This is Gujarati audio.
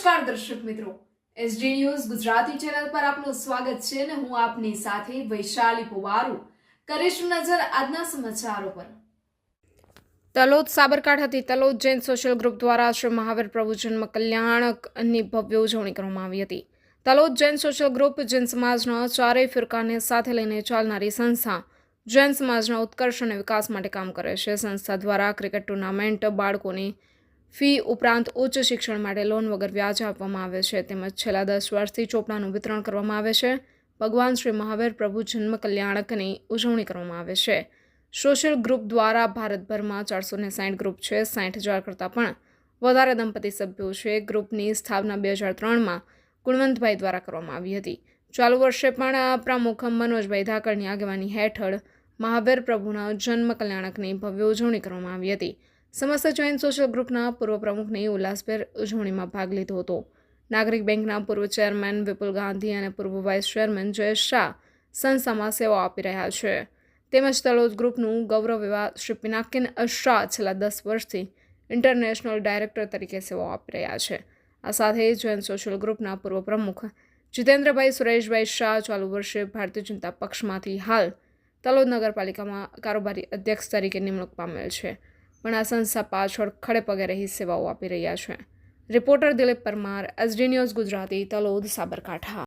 નમસ્કાર દર્શક મિત્રો. એસડી ન્યૂઝ ગુજરાતી ચેનલ પર આપનું સ્વાગત છે અને હું આપની સાથે વૈશાલી પુવારુ. કરીશું નજર આજના સમાચારો પર. તલોદ સાબરકાંઠાથી તલોદ જૈન સોશિયલ ગ્રુપ દ્વારા શ્રી મહાવીર પ્રભુ જન્મ કલ્યાણકની ભવ્ય ઉજવણી કરવામાં આવી હતી. તલોદ જૈન સોશિયલ ગ્રુપ જૈન સમાજના ચારેય ફિરકાને સાથે લઈને ચાલનારી સંસ્થા જૈન સમાજના ઉત્કર્ષ અને વિકાસ માટે કામ કરે છે. સંસ્થા દ્વારા ક્રિકેટ ટુર્નામેન્ટ બાળકોની ફી ઉપરાંત ઉચ્ચ શિક્ષણ માટે લોન વગર વ્યાજ આપવામાં આવે છે. તેમજ છેલ્લા દસ વર્ષથી ચોપડાનું વિતરણ કરવામાં આવે છે. ભગવાન શ્રી મહાવીર પ્રભુ જન્મ કલ્યાણકની ઉજવણી કરવામાં આવે છે. સોશિયલ ગ્રુપ દ્વારા ભારતભરમાં ચારસો ને સાઠ ગ્રુપ છે. સાઠ હજાર કરતાં પણ વધારે દંપતી સભ્યો છે. ગ્રુપની સ્થાપના બે હજાર ત્રણમાં ગુણવંતભાઈ દ્વારા કરવામાં આવી હતી. ચાલુ વર્ષે પણ પ્રમુખ મનોજભાઈ ધાકડની આગેવાની હેઠળ મહાવીર પ્રભુના જન્મ કલ્યાણકની ભવ્ય ઉજવણી કરવામાં આવી હતી. સમસ્ત જૈન સોશિયલ ગ્રુપના પૂર્વ પ્રમુખની ઉલ્લાસભેર ઉજવણીમાં ભાગ લીધો હતો. નાગરિક બેંકના પૂર્વ ચેરમેન વિપુલ ગાંધી અને પૂર્વ વાઇસ ચેરમેન જયેશ શાહ સંસ્થામાં સેવાઓ આપી રહ્યા છે. તેમજ તલોદ ગ્રુપનું ગૌરવ એવા શ્રી પિનાકિન શાહ છેલ્લા દસ વર્ષથી ઇન્ટરનેશનલ ડાયરેક્ટર તરીકે સેવાઓ આપી રહ્યા છે. આ સાથે જૈન સોશિયલ ગ્રુપના પૂર્વ પ્રમુખ જીતેન્દ્રભાઈ સુરેશભાઈ શાહ ચાલુ વર્ષે ભારતીય જનતા પક્ષમાંથી હાલ તલોદ નગરપાલિકામાં કારોબારી અધ્યક્ષ તરીકે નિમણૂક પામેલ છે. પણ આ સંસ્થા પાછળ ખડે પગે રહી સેવાઓ આપી રહ્યા છે. Reporter Dilip Parmar SD news Gujarati, Talod, Sabarkantha.